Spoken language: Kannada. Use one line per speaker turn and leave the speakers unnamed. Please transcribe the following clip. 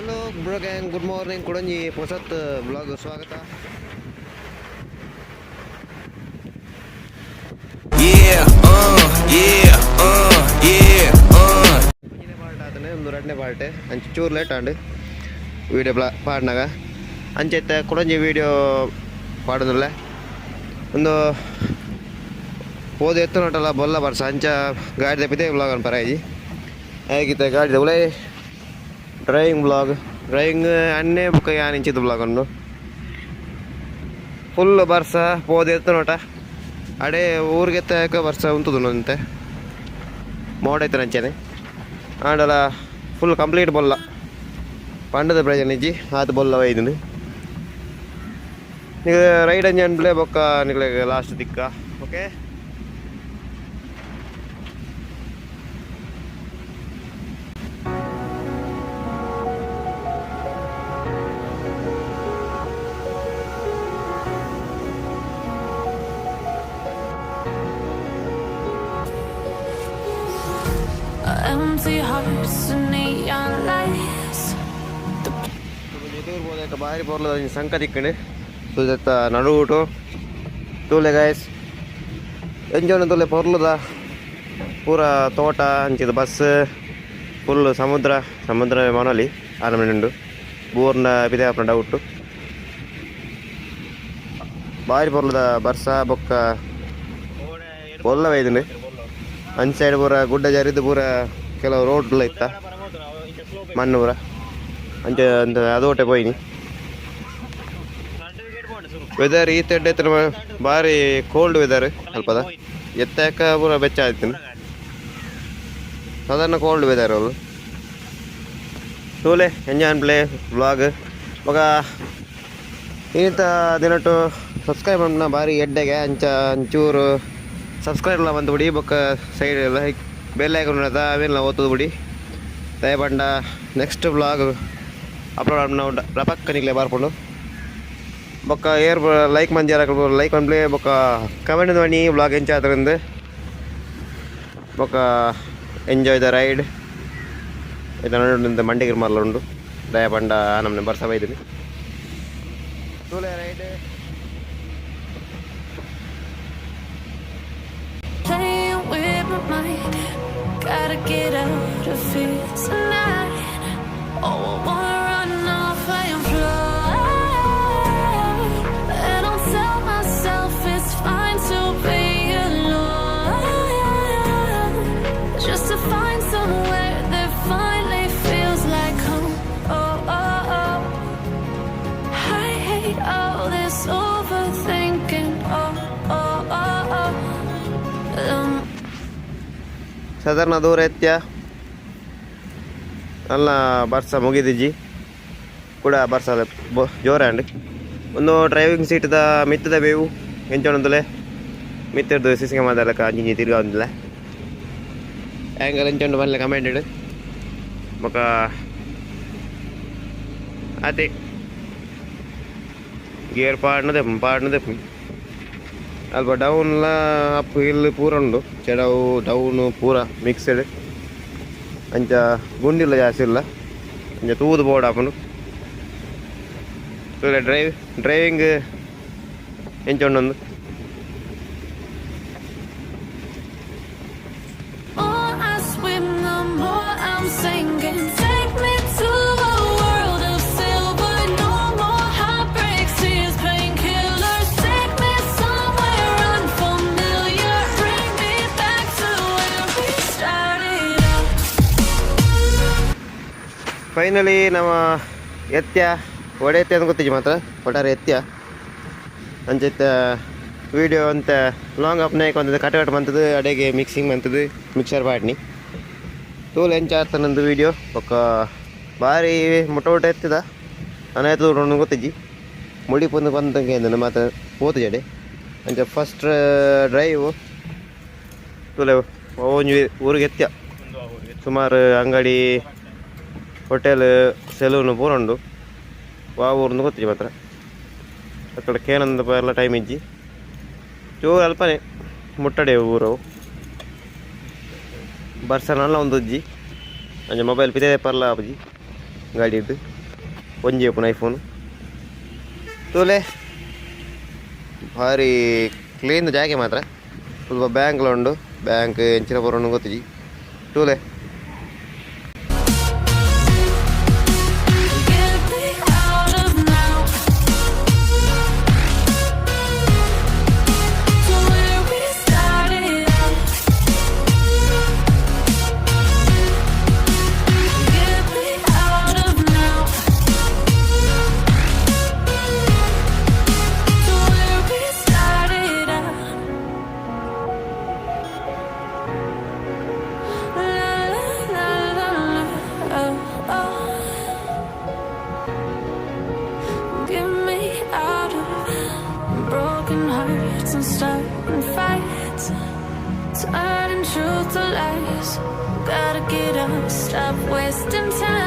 Hello bro gang good morning ಕೊಡಂಜಿ ಹೊಸತ್ ಬ್ಲಾಗ್ ಸ್ವಾಗತ.
uh, uh.
ಒಂದನೇ ಪಾರ್ಟ್ ಆತನೆ ಒಂದು ಎರಡನೇ ಪಾರ್ಟ್ ಅಂಚೆ ಚೂರು ಲೇಟ್ ಆಂಡ್ ವೀಡಿಯೋ ಬ್ಲಾ ಪಾಡ್ನಾಗ. ಅಂಚೈತೆ ಕೊಡಂಜಿ ವಿಡಿಯೋ ಪಾಡೋದಿಲ್ಲ ಒಂದು ಓದು ಎತ್ತು ನೋಟಲ್ಲ ಬೊಲ್ಲ ಬರ್ಸ ಅಂಚ ಗಾಡಿ ತಪ್ಪಿದೆ ಬ್ಲಾಗ್ ಅನ್ಪರ ಪರಾಯಿ ಹೇಗಿತ್ತೆ ಗಾಡಿ ಉಲೇ ಡ್ರೈವಿಂಗ್ ಬ್ಲಾಗ್ ಡ್ರೈವಿಂಗ್ ಅನ್ನೇ ಬುಕ್ಕ ಯಾನ್ ಇಂಚಿದ್ದು ಬ್ಲಾಗ್ ಅನ್ನು ಫುಲ್ ಬರ್ಸ ಹೋದ ಎತ್ತು ನೋಟ ಅಡೆ ಊರಿಗೆ ತಕ್ಕ ಬರ್ಸ ಉಂತದು ಮೋಡ ಐತೆ ನಂಚೇನೆ ಆಂಡಲ ಫುಲ್ ಕಂಪ್ಲೀಟ್ ಬೊಲ್ಲ ಪಂಡದ ಪ್ರಜೆ ಇಜ್ಜಿ ಆತ ಬೊಲ್ಲ ಒಯ್ದಿನಿ ನೀವು ರೈಡ್ ಅಂಜನ್ ಅಂಡ್ಲೆ ಬೊಕ್ಕ ನಿಗ್ಲೆ last ದಿಕ್ಕ okay
Empty hearts and neon lights.
ಎದುರ್ಬೋದಕ್ಕೆ ಬಾರಿ ಪೊರ್ಲ ಸಂಕ ತಿಕ್ಕಂಡು ಸುಜತ್ತ ನಡುವುಟು. ತೂಲೆ ಗಾಯಸ್ ಎಂಜೋನ ತೂಲೆ ಪೊರ್ಲದ ಪೂರ ತೋಟ ಅಂಚಿದ ಬಸ್ ಫುಲ್ ಸಮುದ್ರ ಸಮುದ್ರ ಮನಲಿ ಆನಮನೆ ಉಂಡು ಬೋರ್ನ ಬಿದೆ ಆಪನ ಡೌಟು ಬಾರಿ ಪೊರ್ಲದ ಬರ್ಸ ಬೊಕ್ಕ. ಪೊಲ್ಲ ವೈದುಂಡು ಅಂಚ ಸೈಡ್ ಪೂರ ಗುಡ್ಡ ಜರಿದು ಪೂರ ಕೆಲವು ರೋಡ್ಲ ಇತ್ತ? ಪೂರ ಅಂಚೆ ಅದು ಅದೋಟೆ ಪೋಯಿನಿ ವೆದರ್ ಈ ತೆಡ್ಡೆ ಭಾರಿ ಕೋಲ್ಡ್ ವೆದರ್ ಸ್ವಲ್ಪದ ಎತ್ತಾಕ ಪೂರ ಬೆಚ್ಚ ಆಯ್ತೀನಿ ಸಾಧಾರಣ ಕೋಲ್ಡ್ ವೆದರ್ ಅವರು ಟೂಲೆ ಎಂಜಾಯ್ ಪ್ಲೇ ಬ್ಲಾಗ್ ಮಗ ಈತ ದಿನಟ್ಟು ಸಬ್ಸ್ಕ್ರೈಬ್ ಮಾಡ್ನ ಭಾರಿ ಎಡ್ಡೆಗೆ, ಅಂಚ, ಅಂಚೂರು. ಸಬ್ಸ್ಕ್ರೈಬ್ ಎಲ್ಲ ಬಂದು ಬಿಡಿ ಸೈಡ್ ಎಲ್ಲ ಬೆಲ್ ಐಕನ್ ನಾವು ಓದ್ತದ ಬಿಡಿ. ದಯಪಂಡ ನೆಕ್ಸ್ಟ್ ಬ್ಲಾಗ್ ಅಪ್ಲೋಡ್ ನಾವು ರಪಕ್ಕ ನಿಗ್ಲೆ ಬಾರ್ಕೊಂಡು. ಬೊಕ್ಕ ಏರ್ ಲೈಕ್ ಮಂದಿ ಲೈಕ್ ಮಾಡ್ಲಿ ಬೊಕ್ಕ ಕಮೆಂಟ್ ಮಾಡಿ ಬ್ಲಾಗ್ ಎಂಚ ಆದ್ರಿಂದ ಬೊಕ್ಕ ಎಂಜಾಯ್ ದ ರೈಡ್ ಇದನ್ನ ಮಂಡಿಗೆ ಮರಲ ಉಂಡು. ದಯಪಂಡ ನಮ್ಮನೆ ಇದ್ದೀನಿ ಬೈದಿನಿ. Ride
Gotta get out of here tonight.
ಸಾಧಾರಣ ದೂರ ಎತ್ಯ ಅಲ್ಲ, ಬರ್ಸ ಮುಗಿದಿಜ್ಜಿ. ಕೂಡ ಬರ್ಸ ಬೊ ಜೋರ ಅಂಡ್ ಒಂದು ಡ್ರೈವಿಂಗ್ ಸೀಟ್ದ ಮಿತ್ತದ ಬೇವು ಎಂಚೊಂದಲೆ ಮಿತ್ತದ್ದು ಸಿಸಿಗೆ ಮಾತಾಡಕ ಅಂಜಿಂಜಿ ತಿರ್ಗ ಒಂದಿಲ್ಲ ಆ್ಯಂಗಲ್ ಎಂಚೊಂಡು ಬರಲಿ ಕಮೆಂಟೆಡ್ ಮಕ ಅದೇ ಗೇರ್ ಪಾಡ್ನದೆ ಪಾಡ್ನದೆ ಅಲ್ಪ ಡೌನ್ಲ ಅಪ್ ಹಿಲ್ ಪೂರ ಉಂಡು. ಚೆಡವು ಡೌನು ಪೂರ ಮಿಕ್ಸೆಡ್ ಅಂಚ ಗುಂಡಿಲ್ಲ ಜಾಸ್ತಿ ಇಲ್ಲ. ಅಂಚ ತೂದು ಬೋರ್ಡ್ ಹಾಕೊಂಡು. ಡ್ರೈವ್ ಡ್ರೈವಿಂಗ್ ಎಂಚೊಂಡೊಂದು
ಉಂಡೊಂದು. I
ಫೈನಲಿ ನಮ್ಮ ಎತ್ಯ ಒಡೆ ಎತ್ಯ ಅಂತ ಗೊತ್ತಿದ್ವಿ ಮಾತ್ರ. ಒಟ್ಟಾರೆ ಎತ್ಯ ಅಂಚಿತ್ತ ವೀಡಿಯೋ ಅಂತ ಲಾಂಗ್ ಅಪ್ನಾಯ್ಕ ಒಂದದ ಕಟ್ ಕಟ್ ಬಂತದ್ದು ಅಡೆಗೆ ಮಿಕ್ಸಿಂಗ್ ಬಂತದ್ದು ಮಿಕ್ಸರ್ ಬಾಡ್ನಿ ತೂಲ್ ಎಂಚ ನಂದು ವೀಡಿಯೋ ಒಕ್ಕ ಭಾರಿ ಮೊಟ್ಟ ಮೊಟ್ಟ ಎತ್ತಿದ. ನಾನು ನೋಡೋಣ ಗೊತ್ತಿಜ್ಜಿ. ಮುಡಿ ಪೊಂದು ಬಂದಂಗೆ ಅಂದನು ಮಾತ್ರ ಹೋತು ಜಡೆ. ಅಂಚ ಫಸ್ಟ್ ಡ್ರೈವ್ ತೂಲೆ ಒಂಜಿ ಊರಿಗೆ ಎತ್ಯ ಸುಮಾರು ಅಂಗಡಿ ಹೋಟೆಲ್, ಸೆಲೂನು ಪೂರ ಉಂಡು. ವಾವ ಊರಿಂದ ಗೊತ್ತಿಜಿ ಮಾತ್ರ. ಆ ಕೇನಂದ ಎಲ್ಲ ಟೈಮ್ ಇಜ್ಜಿ. ಚೂರು ಅಲ್ಪನೆ, ಮುಟ್ಟಡೆ ಊರವು. ಬರ್ಸನಲ್ಲ ಒಂದು ಉಜ್ಜಿ ಅಂಜೆ ಮೊಬೈಲ್ ಪಿದೇ ಪರ್ಲ ಅಪ್ಜಿ ಗಾಡಿದ್ದು ಒಂಜಿ ಅಪ್ಪನ ಐಫೋನು ತೂಲೆ, ಭಾರಿ ಕ್ಲೀನ್ ಜಾಗೆ ಮಾತ್ರ. ಸ್ವಲ್ಪ ಬ್ಯಾಂಕ್ಲ ಉಂಡು. ಬ್ಯಾಂಕ್ ಎಂಚಿನ ಪೂರ ಗೊತ್ತಿಜಿ
ತೂಲೆ. Lies. Gotta get up, stop wasting time.